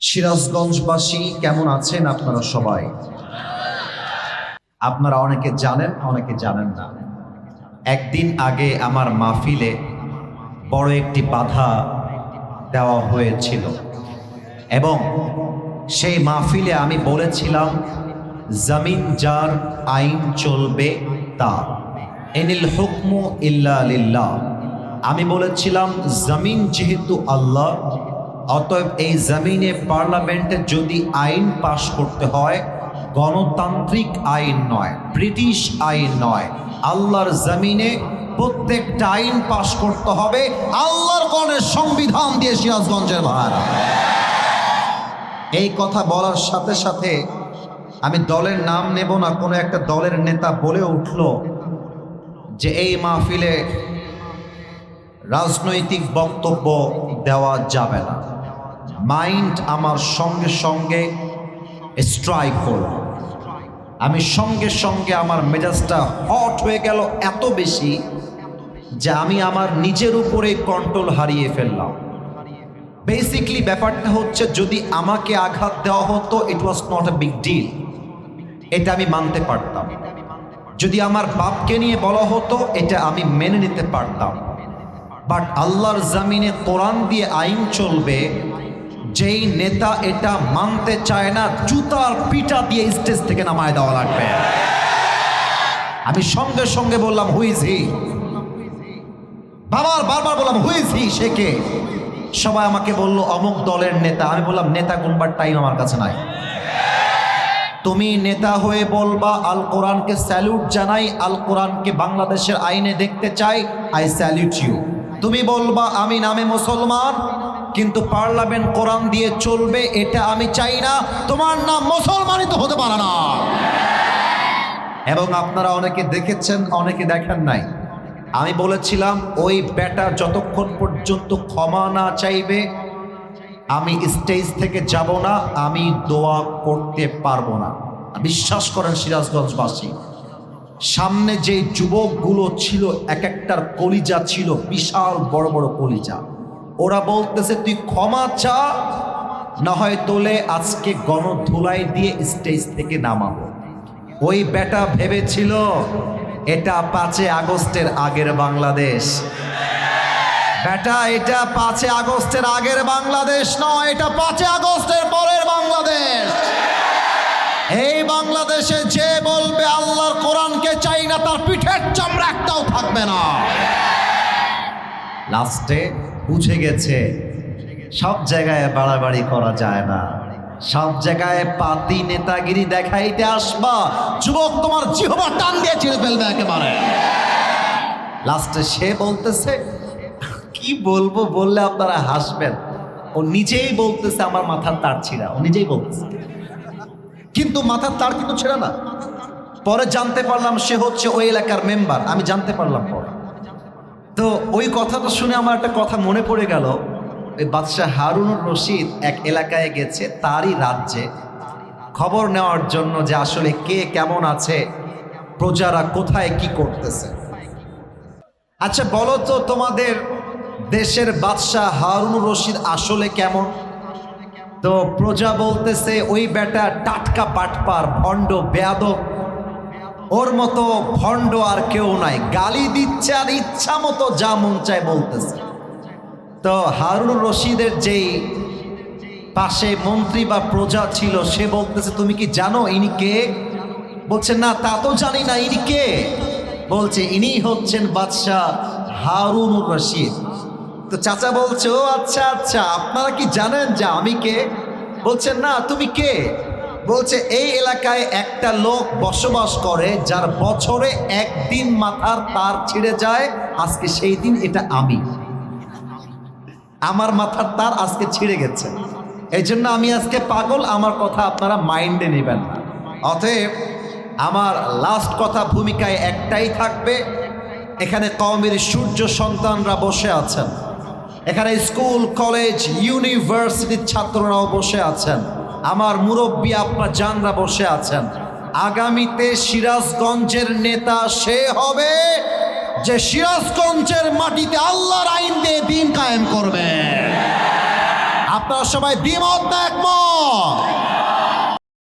সিরাজগঞ্জবাসী কেমন আছেন আপনারা সবাই? আপনারা অনেকে জানেন অনেকে জানেন না। একদিন আগে আমার মাহফিলে বড় একটি বাধা দেওয়া হয়েছিল। এবং সেই মাহফিলে আমি বলেছিলাম, জমিন যার আইন চলবে তা। এনিল হুকমু ইল্লা আমি বলেছিলাম, জমিন যেহেতু আল্লাহ অতএব এই জমিনে পার্লামেন্টে যদি আইন পাশ করতে হয়, গণতান্ত্রিক আইন নয়, ব্রিটিশ আইন নয়, আল্লাহর জমিনে প্রত্যেকটা আইন পাশ করতে হবে, আল্লাহর গণের সংবিধান দিয়ে সিরাজগঞ্জের ভাড়া। এই কথা বলার সাথে সাথে আমি দলের নাম নেব না, কোনো একটা দলের নেতা বলে উঠল যে এই মাহফিলে রাজনৈতিক বক্তব্য দেওয়া যাবে না। মাইন্ড আমার সঙ্গে সঙ্গে স্ট্রাইক করল আমি সঙ্গে সঙ্গে আমার মেজাজটা হট হয়ে গেল এত বেশি যে আমি আমার নিজের উপরে কন্ট্রোল হারিয়ে ফেললাম। বেসিকলি ব্যাপারটা হচ্ছে যদি আমাকে আঘাত দেওয়া হতো it was not a big deal এটা আমি মানতে পারতাম। যদি আমার বাপকে নিয়ে বলা হতো, এটা আমি মেনে নিতে পারতাম। বাট আল্লাহর জামিনে কোরআন দিয়ে আইন চলবে যেই নেতা এটা মানতে চায় না, জুতার পিটা দিয়ে স্টেজ থেকে নামায় দেওয়া লাগবে। আমি সঙ্গে সঙ্গে বললাম হুইজ হি? বাবার বারবার বললাম হুইজ হি? সে কে? সবাই আমাকে বলল, অমুক দলের নেতা। আমি বললাম, নেতা গুনবার টাইম আমার কাছে নাই। তুমি নেতা হয়ে বলবা, আল কোরআনকে স্যালুট জানাই, আল কোরআনকে বাংলাদেশের আইনে দেখতে চাই, আই স্যালুট ইউ। তুমি বলবা, আমি নামে মুসলমান। কিন্তু পার্লামেন্ট কোরআন দিয়ে চলবে, এটা আমি চাই না। তোমার নাম মুসলমানই তো হতে পারে না। এবং আপনারা অনেকে দেখেছেন, অনেকে দেখেন নাই। আমি বলেছিলাম, ওই বেটা যতক্ষণ পর্যন্ত ক্ষমা না চাইবে, আমি স্টেজ থেকে যাব না, আমি দোয়া করতে পারব না। বিশ্বাস করেন সিরাজগঞ্জবাসী, সামনে যে যুবকগুলো ছিল এক একটার কলিজা ছিল, বিশাল বড় বড় কলিজা। ওরা বলতেছে, তুই ক্ষমা চা না হয় তোলে আজকে গণধুলাই দিয়ে স্টেজ থেকে নামাবো। ওই বেটা ভেবেছিল, এটা পাঁচে আগস্টের আগের বাংলাদেশ। বেটা, এটা পাঁচে আগস্টের আগের বাংলাদেশ নয়, এটা পাঁচে আগস্টের পরের বাংলাদেশ। এই বাংলাদেশে যে বলবে, আল্লাহর কোরআনকে চাই না, তার পিঠের চামড়া একটাও থাকবে না। লাস্টে বুঝে গেছে, সব জায়গায় বাড়াবাড়ি করা যায় না। সব জায়গায় পাতি নেতাগিরি দেখাইতে আসবা, যুবক তোমার জিহবা টান দিয়ে ছিঁড়ে ফেলবে একেবারে। লাস্টে সে বলতেছে, কি বলব বললে আপনারা হাসবেন? ও নিজেই বলতেছে, আমার মাথার তার ছিঁড়া। ও নিজেই বলতেছে। কিন্তু মাথার তার কিন্তু ছেড়ে না। পরে জানতে পারলাম সে হচ্ছে ওই এলাকার মেম্বার, আমি জানতে পারলাম পরে। তো ওই কথাটা শুনে আমার একটা কথা মনে পড়ে গেল। ওই বাদশাহ হারুনুর রশিদ এক এলাকায় গেছে তারই রাজ্যে। খবর নেওয়ার জন্য যে আসলে কে কেমন আছে, প্রজারা কোথায় কি করতেছে। আচ্ছা বলো তো তোমাদের দেশের বাদশাহ হারুনুর রশিদ আসলে কেমন? তো প্রজা বলতেছে, ওই বেটা টাটকা পাটপার, ভণ্ড, বেয়াদব ওর মতো ভণ্ড আর কেউ নাই। গালি দিচ্ছে আর ইচ্ছা মতো যা মন চায় বলতেছে। তো হারুন রশিদের যেই পাশে মন্ত্রী বা প্রজা ছিল, সে বলতেছে, তুমি কি জানো ইনি কে? বলছে, না, তা তো জানি না, ইনি কে? বলছে, ইনি হচ্ছেন বাদশাহ হারুন রশিদ। তো চাচা বলছে, ও আচ্ছা আচ্ছা আপনারা কি জানেন যে আমি কে? বলছেন না, তুমি কে? বলছে, এই এলাকায় একটা লোক বসবাস করে যার বছরে একদিন মাথার তার ছিঁড়ে যায়। আজকে সেই দিন এটা আমি। আমার মাথার তার আজকে ছিঁড়ে গেছে। এই জন্য আমি আজকে পাগল, আমার কথা আপনারা মাইন্ডে নেবেন অতএব আমার লাস্ট কথা ভূমিকায় একটাই থাকবে। এখানে কমের সূর্য সন্তানরা বসে আছেন। এখানে স্কুল, কলেজ, ইউনিভার্সিটির ছাত্ররাও বসে আছেন। আমার মুরব্বী আপনার জানরা বসে আছেন। আগামীতে সিরাজগঞ্জের নেতা সে হবে যে সিরাজগঞ্জের মাটিতে আল্লাহর আইন দিয়ে দিন কায়েম করবে। আপনারা সবাই দ্বিমত না একমত?